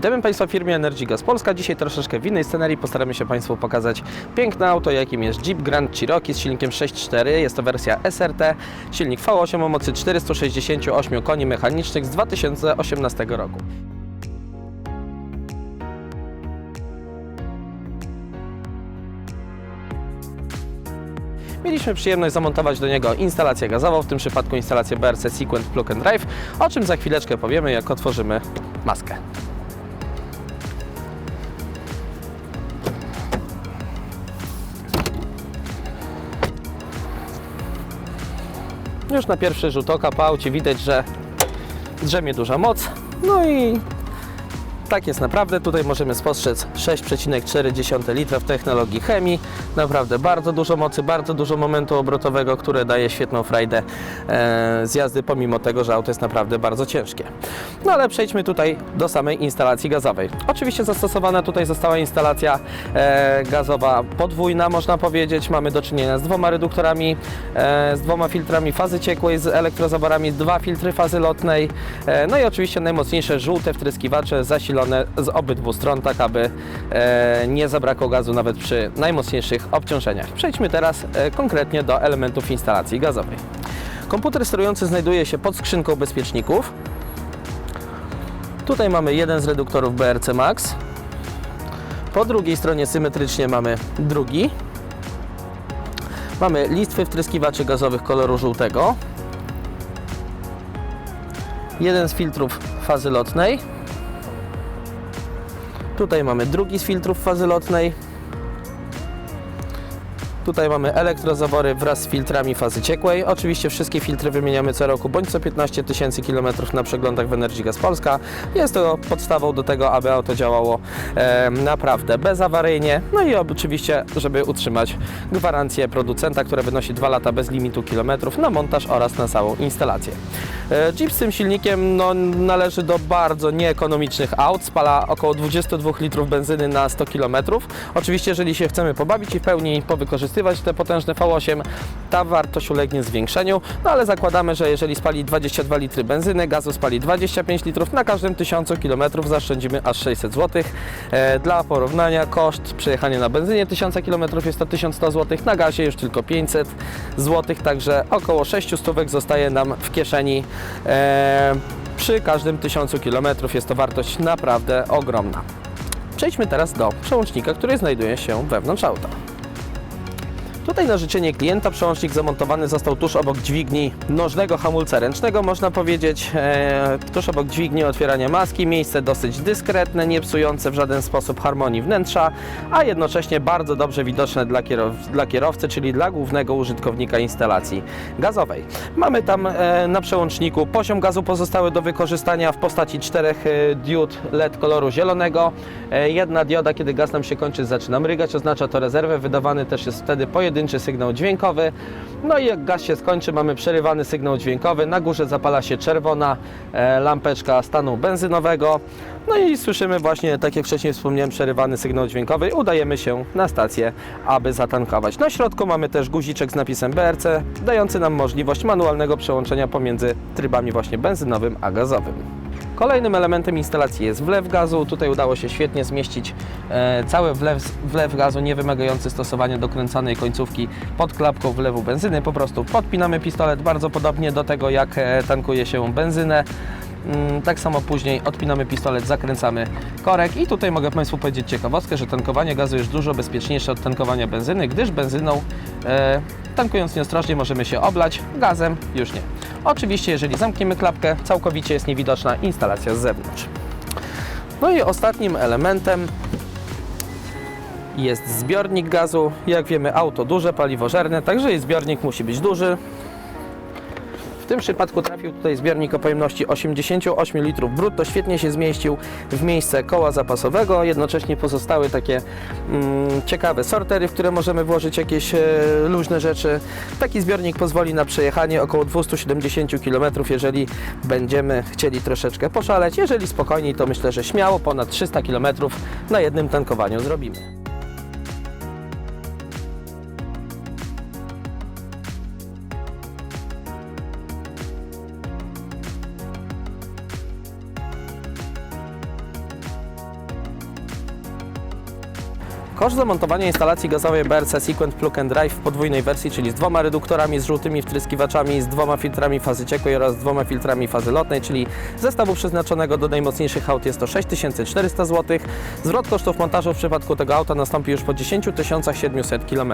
Witamy Państwa w firmie Energy Gas Polska. Dzisiaj troszeczkę w innej scenerii postaramy się Państwu pokazać piękne auto, jakim jest Jeep Grand Cherokee z silnikiem 6.4. Jest to wersja SRT, silnik V8 o mocy 468 koni mechanicznych z 2018 roku. Mieliśmy przyjemność zamontować do niego instalację gazową, w tym przypadku instalację BRC Sequent Plug and Drive, o czym za chwileczkę powiemy, jak otworzymy maskę. Już na pierwszy rzut oka po aucie widać, że drzemie duża moc. No i tak jest naprawdę. Tutaj możemy spostrzec 6,4 litra w technologii chemii. Naprawdę bardzo dużo mocy, bardzo dużo momentu obrotowego, które daje świetną frajdę e, z jazdy, pomimo tego, że auto jest naprawdę bardzo ciężkie. No ale przejdźmy tutaj do samej instalacji gazowej. Oczywiście zastosowana tutaj została instalacja e, gazowa podwójna, można powiedzieć. Mamy do czynienia z dwoma reduktorami, e, z dwoma filtrami fazy ciekłej, z elektrozaworami, dwa filtry fazy lotnej, e, no i oczywiście najmocniejsze żółte wtryskiwacze zasilone z obydwu stron, tak aby e, nie zabrakło gazu nawet przy najmocniejszych obciążeniach. Przejdźmy teraz e, konkretnie do elementów instalacji gazowej. Komputer sterujący znajduje się pod skrzynką bezpieczników. Tutaj mamy jeden z reduktorów BRC Max. Po drugiej stronie symetrycznie mamy drugi. Mamy listwy wtryskiwaczy gazowych koloru żółtego. Jeden z filtrów fazy lotnej. Tutaj mamy drugi z filtrów fazy lotnej. Tutaj mamy elektrozawory wraz z filtrami fazy ciekłej. Oczywiście wszystkie filtry wymieniamy co roku bądź co 15 tysięcy kilometrów na przeglądach w Energy Gas Polska. Jest to podstawą do tego, aby auto działało e, naprawdę bezawaryjnie. No i oczywiście, żeby utrzymać gwarancję producenta, która wynosi 2 lata bez limitu kilometrów na montaż oraz na całą instalację. E, Jeep z tym silnikiem no, należy do bardzo nieekonomicznych aut. Spala około 22 litrów benzyny na 100 km. Oczywiście, jeżeli się chcemy pobawić i w pełni powykorzystywać te potężne V8, ta wartość ulegnie zwiększeniu, no ale zakładamy, że jeżeli spali 22 litry benzyny, gazu spali 25 litrów, na każdym 1000 km zaoszczędzimy aż 600 zł. E, Dla porównania koszt przejechania na benzynie 1000 km jest to 1100 zł, na gazie już tylko 500 zł, także około 600 stówek zostaje nam w kieszeni. E, Przy każdym 1000 km jest to wartość naprawdę ogromna. Przejdźmy teraz do przełącznika, który znajduje się wewnątrz auta. Tutaj na życzenie klienta przełącznik zamontowany został tuż obok dźwigni nożnego hamulca ręcznego, można powiedzieć, e, tuż obok dźwigni otwierania maski, miejsce dosyć dyskretne, nie psujące w żaden sposób harmonii wnętrza, a jednocześnie bardzo dobrze widoczne dla, kierow dla kierowcy, czyli dla głównego użytkownika instalacji gazowej. Mamy tam e, na przełączniku poziom gazu pozostały do wykorzystania w postaci czterech e, diod LED koloru zielonego. E, jedna dioda, kiedy gaz nam się kończy, zaczyna mrygać, oznacza to rezerwę. Wydawany też jest wtedy pojedynczy sygnał dźwiękowy. No i jak gaz się skończy, mamy przerywany sygnał dźwiękowy. Na górze zapala się czerwona e, lampeczka stanu benzynowego. No i słyszymy właśnie, tak jak wcześniej wspomniałem, przerywany sygnał dźwiękowy. Udajemy się na stację, aby zatankować. Na środku mamy też guziczek z napisem BRC, dający nam możliwość manualnego przełączenia pomiędzy trybami właśnie benzynowym a gazowym. Kolejnym elementem instalacji jest wlew gazu. Tutaj udało się świetnie zmieścić e, cały wlew, wlew gazu, nie wymagający stosowania dokręcanej końcówki pod klapką wlewu benzyny. Po prostu podpinamy pistolet bardzo podobnie do tego, jak e, tankuje się benzynę. Mm, Tak samo później odpinamy pistolet, zakręcamy korek i tutaj mogę Państwu powiedzieć ciekawostkę, że tankowanie gazu jest dużo bezpieczniejsze od tankowania benzyny, gdyż benzyną e, tankując nieostrożnie możemy się oblać, gazem już nie. Oczywiście jeżeli zamkniemy klapkę, całkowicie jest niewidoczna instalacja z zewnątrz. No i ostatnim elementem jest zbiornik gazu. Jak wiemy auto duże, paliwożerne, także i zbiornik musi być duży. Tym przypadku trafił tutaj zbiornik o pojemności 88 litrów brutto, świetnie się zmieścił w miejsce koła zapasowego, jednocześnie pozostały takie mm, ciekawe sortery, w które możemy włożyć jakieś e, luźne rzeczy. Taki zbiornik pozwoli na przejechanie około 270 km, jeżeli będziemy chcieli troszeczkę poszaleć. Jeżeli spokojniej, to myślę, że śmiało ponad 300 km na jednym tankowaniu zrobimy. Koszt zamontowania instalacji gazowej BRC Sequent Plug and Drive w podwójnej wersji, czyli z dwoma reduktorami, z żółtymi wtryskiwaczami, z dwoma filtrami fazy ciekłej oraz dwoma filtrami fazy lotnej, czyli zestawu przeznaczonego do najmocniejszych aut jest to 6400 zł. Zwrot kosztów montażu w przypadku tego auta nastąpi już po 10 700 km.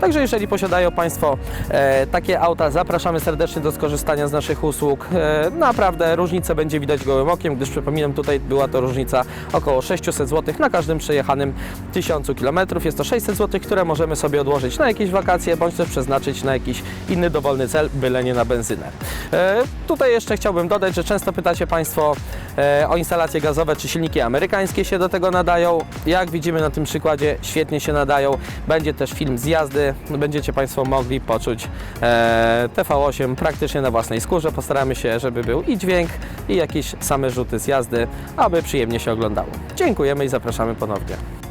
Także jeżeli posiadają Państwo e, takie auta, zapraszamy serdecznie do skorzystania z naszych usług. E, naprawdę różnicę będzie widać gołym okiem, gdyż przypominam, tutaj była to różnica około 600 zł na każdym przejechanym 1000 km. Jest to 600 zł, które możemy sobie odłożyć na jakieś wakacje, bądź też przeznaczyć na jakiś inny dowolny cel, byle nie na benzynę. E, tutaj jeszcze chciałbym dodać, że często pytacie Państwo e, o instalacje gazowe, czy silniki amerykańskie się do tego nadają. Jak widzimy na tym przykładzie, świetnie się nadają. Będzie też film z jazdy, będziecie Państwo mogli poczuć e, TV8 praktycznie na własnej skórze. Postaramy się, żeby był i dźwięk, i jakieś same rzuty z jazdy, aby przyjemnie się oglądało. Dziękujemy i zapraszamy ponownie.